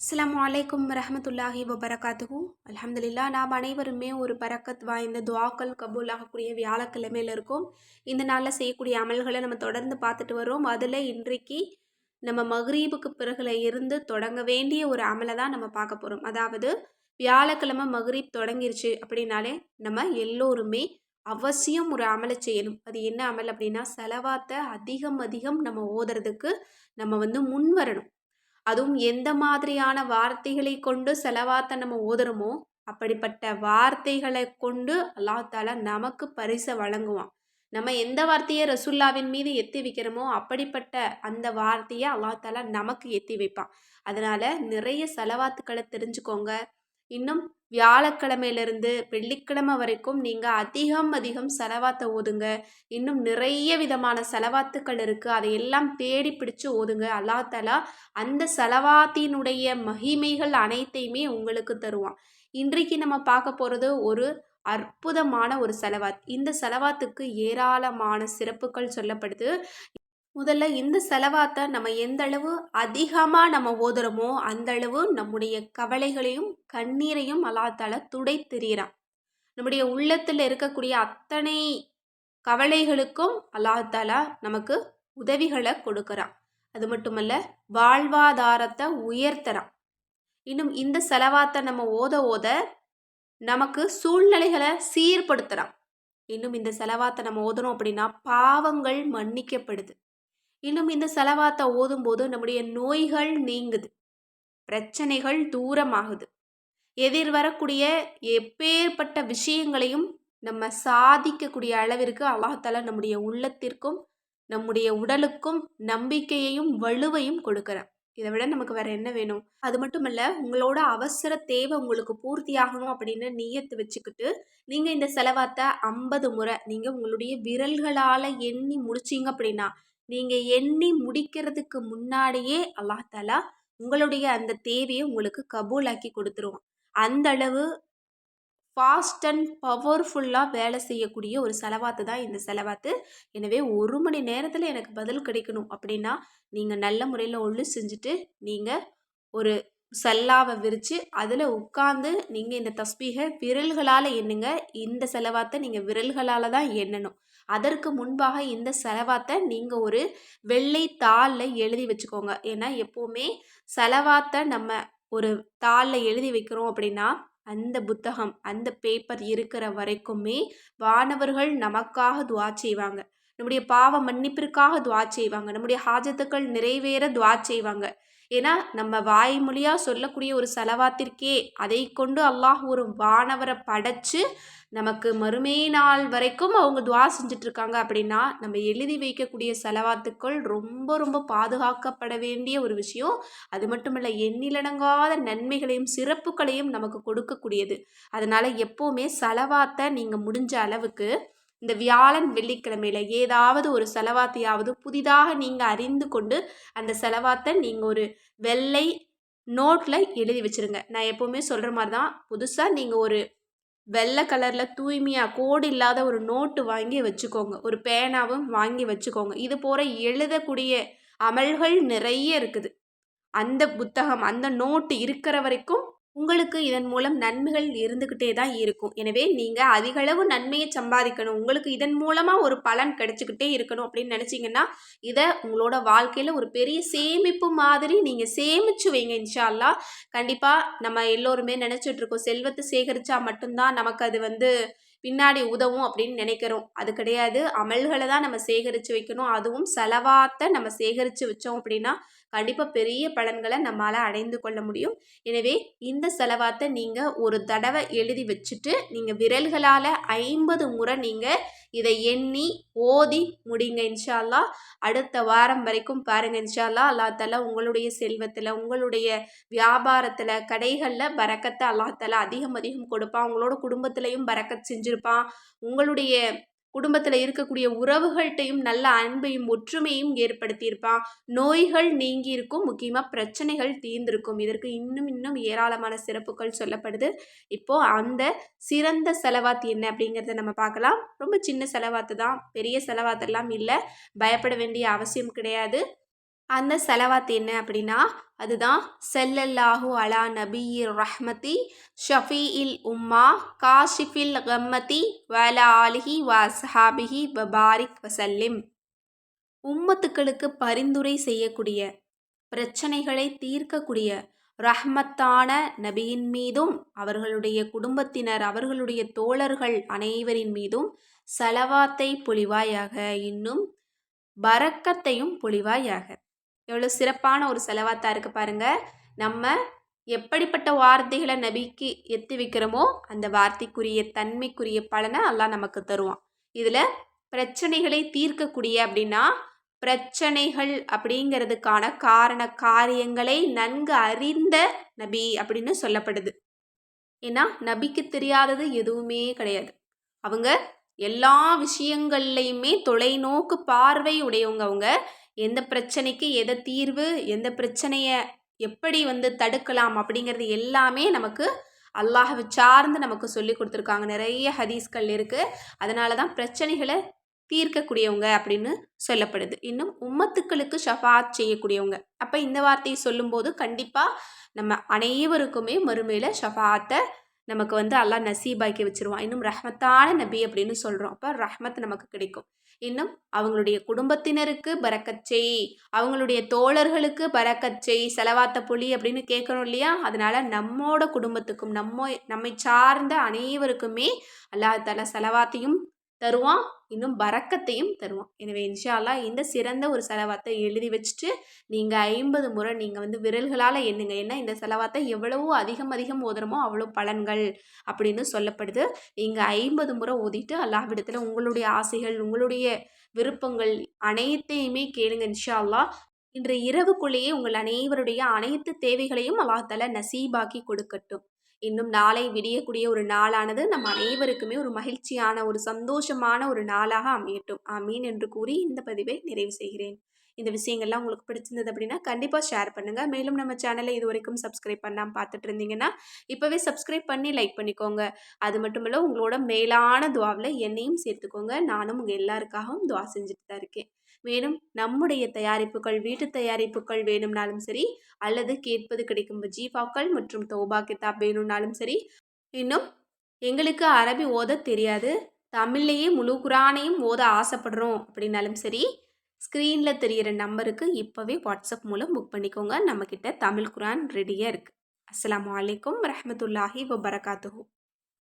அஸ்லாம் அலைக்கும் ரஹமத்துல்லாஹி வபரகாத்துகு அலமதுல்லா நாம் அனைவருமே ஒரு பரக்கத் வாய்ந்த துவாக்கள் கபூல் ஆகக்கூடிய வியாழக்கிழமையில் இருக்கோம். இந்த நாளில் செய்யக்கூடிய அமல்களை நம்ம தொடர்ந்து பார்த்துட்டு வரோம் அதில் இன்றைக்கு நம்ம மஹ்ரீபுக்கு பிறகுல இருந்து தொடங்க வேண்டிய ஒரு அமலை தான் நம்ம பார்க்க போகிறோம் அதாவது வியாழக்கிழமை மஹ்ரீப் தொடங்கிருச்சு அப்படின்னாலே நம்ம எல்லோருமே அவசியம் ஒரு அமலை செய்யணும். அது என்ன அமல் அப்படின்னா செலவாத்தை அதிகம் அதிகம் நம்ம ஓதுறதுக்கு நம்ம வந்து முன் வரணும். அதுவும் எந்த மாதிரியான வார்த்தைகளை கொண்டு செலவாத்தை நம்ம ஓதுறோமோ அப்படிப்பட்ட வார்த்தைகளை கொண்டு அல்லாஹால நமக்கு பரிசை வழங்குவான். நம்ம எந்த வார்த்தையை ரசுல்லாவின் மீது எத்தி வைக்கிறோமோ அப்படிப்பட்ட அந்த வார்த்தையை அல்லாஹால நமக்கு எத்தி வைப்பான். அதனால நிறைய செலவாத்துக்களை தெரிஞ்சுக்கோங்க. இன்னும் வியாழக்கிழமையிலிருந்து வெள்ளிக்கிழமை வரைக்கும் நீங்கள் அதிகம் அதிகம் செலவாத்தை ஓதுங்க. இன்னும் நிறைய விதமான செலவாத்துக்கள் இருக்குது அதையெல்லாம் தேடி பிடிச்சு ஓதுங்க. அல்லா தலா அந்த செலவாத்தினுடைய மகிமைகள் அனைத்தையுமே உங்களுக்கு தருவான். இன்றைக்கு நம்ம பார்க்க போகிறது ஒரு அற்புதமான ஒரு செலவாத். இந்த செலவாத்துக்கு ஏராளமான சிறப்புகள் சொல்லப்படுது. முதல்ல இந்த செலவாத்தை நம்ம எந்த அளவு அதிகமாக நம்ம ஓதுறோமோ அந்த அளவு நம்முடைய கவலைகளையும் கண்ணீரையும் அல்லாத்தால துடை தெரியிறான் நம்முடைய உள்ளத்தில் இருக்கக்கூடிய அத்தனை கவலைகளுக்கும் அல்லாத்தாலா நமக்கு உதவிகளை கொடுக்குறான். அது மட்டுமல்ல வாழ்வாதாரத்தை உயர்த்தறான். இன்னும் இந்த செலவாத்தை நம்ம ஓத ஓத நமக்கு சூழ்நிலைகளை சீர்படுத்துகிறான் இன்னும் இந்த செலவாத்தை நம்ம ஓதணும் அப்படின்னா பாவங்கள் மன்னிக்கப்படுது. இன்னும் இந்த செலவாத்தை ஓதும்போது நம்முடைய நோய்கள் நீங்குது. பிரச்சனைகள் தூரமாகுது. எதிர் வரக்கூடிய எப்பேற்பட்ட விஷயங்களையும் நம்ம சாதிக்கக்கூடிய அளவிற்கு அல்லாஹால நம்முடைய உள்ளத்திற்கும் நம்முடைய உடலுக்கும் நம்பிக்கையையும் வலுவையும் கொடுக்குறேன். இதை விட நமக்கு வேற என்ன வேணும்? அது மட்டும் இல்ல உங்களோட அவசர தேவை உங்களுக்கு பூர்த்தி ஆகணும் அப்படின்னு நீயத்து வச்சுக்கிட்டு நீங்க இந்த செலவாத்த ஐம்பது முறை நீங்க உங்களுடைய விரல்களால எண்ணி முடிச்சிங்க அப்படின்னா நீங்கள் எண்ணி முடிக்கிறதுக்கு முன்னாடியே அல்லாஹாலா உங்களுடைய அந்த தேவையை உங்களுக்கு கபூலாக்கி கொடுத்துருவோம் அந்த அளவு ஃபாஸ்ட் அண்ட் பவர்ஃபுல்லாக வேலை செய்யக்கூடிய ஒரு செலவாத்து தான் இந்த செலவாத்து. எனவே ஒரு மணி நேரத்தில் எனக்கு பதில் கிடைக்கணும் அப்படின்னா நீங்கள் நல்ல முறையில் ஒழு செஞ்சுட்டு நீங்கள் ஒரு சல்லாவை விரித்து அதில் உட்காந்து நீங்கள் இந்த தஸ்பீகை விரல்களால் எண்ணுங்க. இந்த செலவாத்தை நீங்கள் விரல்களால் தான் எண்ணணும். அதற்கு முன்பாக இந்த செலவாத்தை நீங்கள் ஒரு வெள்ளை தாளில் எழுதி வச்சுக்கோங்க. ஏன்னா எப்போவுமே செலவாத்தை நம்ம ஒரு தாளில் எழுதி வைக்கிறோம் அப்படின்னா அந்த புத்தகம் அந்த பேப்பர் இருக்கிற வரைக்குமே வானவர்கள் நமக்காக துவா செய்வாங்க. நம்முடைய பாவ மன்னிப்பிற்காக துவா செய்வாங்க. நம்முடைய ஹாஜத்துக்கள் நிறைவேற துவா செய்வாங்க. ஏன்னா நம்ம வாய்மொழியாக சொல்லக்கூடிய ஒரு செலவாத்திற்கே அதை கொண்டு அல்லாஹ் ஒரு வானவரை படைச்சு நமக்கு மறுமை நாள் வரைக்கும் அவங்க துவா செஞ்சிட்ருக்காங்க அப்படின்னா நம்ம எழுதி வைக்கக்கூடிய செலவாத்துக்கள் ரொம்ப ரொம்ப பாதுகாக்கப்பட வேண்டிய ஒரு விஷயம். அது மட்டும் இல்லை எண்ணிலடங்காத நன்மைகளையும் சிறப்புகளையும் நமக்கு கொடுக்கக்கூடியது. அதனால் எப்போவுமே செலவாத்தை நீங்கள் முடிஞ்ச அளவுக்கு இந்த வியாழன் வெள்ளிக்கிழமையில ஏதாவது ஒரு செலவாத்தையாவது புதிதாக நீங்கள் அறிந்து கொண்டு அந்த செலவாத்தை நீங்கள் ஒரு வெள்ளை நோட்டில் எழுதி வச்சுருங்க. நான் எப்போவுமே சொல்கிற மாதிரி தான் புதுசாக நீங்கள் ஒரு வெள்ளை கலரில் தூய்மையாக கோடு இல்லாத ஒரு நோட்டு வாங்கி வச்சுக்கோங்க. ஒரு பேனாவும் வாங்கி வச்சுக்கோங்க. இது போகிற எழுதக்கூடிய அமல்கள் நிறைய இருக்குது. அந்த புத்தகம் அந்த நோட்டு இருக்கிற வரைக்கும் உங்களுக்கு இதன் மூலம் நன்மைகள் இருந்துக்கிட்டே தான் இருக்கும். எனவே நீங்கள் அதிகளவு நன்மையை சம்பாதிக்கணும். உங்களுக்கு இதன் மூலமாக ஒரு பலன் கிடைச்சிக்கிட்டே இருக்கணும் அப்படின்னு நினச்சிங்கன்னா இதை உங்களோட வாழ்க்கையில் ஒரு பெரிய சேமிப்பு மாதிரி நீங்கள் சேமிச்சு வைங்க இன்ஷால்லா கண்டிப்பாக நம்ம எல்லோருமே நினச்சிட்ருக்கோம் செல்வத்தை சேகரித்தா மட்டும்தான் நமக்கு அது வந்து பின்னாடி உதவும் அப்படின்னு நினைக்கிறோம். அது கிடையாது. அமல்களை தான் நம்ம சேகரித்து வைக்கணும். அதுவும் செலவாத்த நம்ம சேகரித்து வச்சோம் அப்படின்னா கண்டிப்பாக பெரிய பலன்களை நம்மளால் அடைந்து கொள்ள முடியும். எனவே இந்த செலவாத்தை நீங்கள் ஒரு தடவை எழுதி வச்சுட்டு நீங்கள் விரல்களால் ஐம்பது முறை நீங்கள் இதை எண்ணி ஓதி முடிங்க இன்ஷால்லா அடுத்த வாரம் வரைக்கும் பாருங்கள் இன்ஷால்லா அல்லாத்தால தலா உங்களுடைய செல்வத்தில் உங்களுடைய வியாபாரத்தில் கடைகளில் பறக்கத்தை அல்லாத்தால அதிகம் அதிகம் கொடுப்பான். உங்களோட குடும்பத்திலையும் பறக்கத் செஞ்சுருப்பான். உங்களுடைய குடும்பத்தில் இருக்கக்கூடிய உறவுகள்கிட்டையும் நல்ல அன்பையும் ஒற்றுமையும் ஏற்படுத்தியிருப்பான் நோய்கள் நீங்கி இருக்கும் முக்கியமாக பிரச்சனைகள் தீர்ந்திருக்கும். இதற்கு இன்னும் இன்னும் ஏராளமான சிறப்புகள் சொல்லப்படுது. இப்போது அந்த சிறந்த செலவாத்து என்ன அப்படிங்கிறத நம்ம பார்க்கலாம். ரொம்ப சின்ன செலவாத்து தான். பெரிய செலவாத்தெல்லாம் இல்லை. பயப்பட வேண்டிய அவசியம் கிடையாது. அந்த செலவாத் என்ன அப்படின்னா அதுதான் செல்லல்லாஹு அலா நபியிர் ரஹ்மதி ஷஃபி இல் உம்மா காஷிஃபில் கம்மதி வலா ஆலிஹி வஸ்ஹாபிஹி பபாரிக் வசல்லிம் உம்மத்துக்களுக்கு பரிந்துரை செய்யக்கூடிய பிரச்சனைகளை தீர்க்கக்கூடிய ரஹ்மத்தான நபியின் மீதும் அவர்களுடைய குடும்பத்தினர் அவர்களுடைய தோழர்கள் அனைவரின் மீதும் செலவாத்தை பொழிவாயாக இன்னும் பறக்கத்தையும் பொழிவாயாக எவ்வளோ சிறப்பான ஒரு செலவாத்தா இருக்கு பாருங்கள் நம்ம எப்படிப்பட்ட வார்த்தைகளை நபிக்கு எத்தி வைக்கிறோமோ அந்த வார்த்தைக்குரிய தன்மைக்குரிய பலனை எல்லாம் நமக்கு தருவான். இதில் பிரச்சனைகளை தீர்க்கக்கூடிய அப்படின்னா பிரச்சனைகள் அப்படிங்கிறதுக்கான காரண காரியங்களை நன்கு அறிந்த நபி அப்படின்னு சொல்லப்படுது. ஏன்னா நபிக்கு தெரியாதது எதுவுமே கிடையாது. அவங்க எல்லா விஷயங்கள்லையுமே தொலைநோக்கு பார்வை உடையவங்க அவங்க. எந்த பிரச்சனைக்கு எதை தீர்வு எந்த பிரச்சனையை எப்படி வந்து தடுக்கலாம் அப்படிங்கிறது எல்லாமே நமக்கு அல்லாஹவை சார்ந்து நமக்கு சொல்லி கொடுத்துருக்காங்க. நிறைய ஹதீஸ்கள் இருக்குது அதனால தான் பிரச்சனைகளை தீர்க்கக்கூடியவங்க அப்படின்னு சொல்லப்படுது. இன்னும் உம்மத்துக்களுக்கு ஷஃபாத் செய்யக்கூடியவங்க. அப்போ இந்த வார்த்தையை சொல்லும்போது கண்டிப்பாக நம்ம அனைவருக்குமே மறுமையில் ஷஃபாத்தை நமக்கு வந்து அல்லாஹ் நசீபாக்கி வச்சிருவான். இன்னும் ரஹ்மத்தான நபி அப்படின்னு சொல்கிறோம் அப்போ ரஹ்மத் நமக்கு கிடைக்கும். இன்னும் அவங்களுடைய குடும்பத்தினருக்கு பறக்கச்செய் அவங்களுடைய தோழர்களுக்கு பறக்கச்செய் செலவாத்த புலி அப்படின்னு கேட்கணும் இல்லையா? அதனால நம்மோட குடும்பத்துக்கும் நம்ம நம்மை சார்ந்த அனைவருக்குமே அல்லாஹால செலவாத்தையும் தருவான். இன்னும் பறக்கத்தையும் தருவான். எனவே இன்ஷால்லா இந்த சிறந்த ஒரு செலவாத்தை எழுதி வச்சுட்டு நீங்கள் ஐம்பது முறை நீங்கள் வந்து விரல்களால் எண்ணுங்க. ஏன்னா இந்த செலவாத்தை எவ்வளவோ அதிகம் அதிகம் ஓதுறமோ அவ்வளோ பலன்கள் அப்படின்னு சொல்லப்படுது. நீங்கள் ஐம்பது முறை ஓதிட்டு அல்லாஹ்விடத்தில் உங்களுடைய ஆசைகள் உங்களுடைய விருப்பங்கள் அனைத்தையுமே கேளுங்க இன்ஷா அல்லா இன்று இரவுக்குள்ளேயே உங்கள் அனைவருடைய அனைத்து தேவைகளையும் அல்லாஹால நசீபாக்கி கொடுக்கட்டும். இன்னும் நாளை விடியக்கூடிய ஒரு நாளானது நம் அனைவருக்குமே ஒரு மகிழ்ச்சியான ஒரு சந்தோஷமான ஒரு நாளாக அமையட்டும். ஆமீன் என்று கூறி இந்த பதிவை நிறைவு செய்கிறேன். இந்த விஷயங்கள்லாம் உங்களுக்கு பிடிச்சிருந்தது அப்படின்னா கண்டிப்பாக ஷேர் பண்ணுங்கள் மேலும் நம்ம சேனலை இது வரைக்கும் சப்ஸ்கிரைப் பண்ணாமல் பார்த்துட்டு இருந்தீங்கன்னா இப்போவே சப்ஸ்கிரைப் பண்ணி லைக் பண்ணிக்கோங்க. அது மட்டும் இல்லை உங்களோட மேலான துவாவில் என்னையும் சேர்த்துக்கோங்க. நானும் உங்கள் எல்லாருக்காகவும் துவா செஞ்சுட்டு தான் இருக்கேன். மேலும் நம்முடைய தயாரிப்புகள் வீட்டு தயாரிப்புகள் வேணும்னாலும் சரி அல்லது கேட்பது கிடைக்கும் ஜீஃபாக்கள் மற்றும் தௌபா கிதாப் வேணும்னாலும் சரி இன்னும் எங்களுக்கு அரபி ஓத தெரியாது. தமிழ்லேயே முழு குரானையும் ஓத ஆசைப்படுறோம் அப்படின்னாலும் சரி ஸ்க்ரீனில் தெரிகிற நம்பருக்கு இப்போவே வாட்ஸ்அப் மூலம் புக் பண்ணிக்கோங்க. நம்மக்கிட்ட தமிழ் குரான் ரெடியாக இருக்குது அஸ்லாம் வலைக்கம் ரஹமத்துல்லாஹி வபரகாத்துஹூ.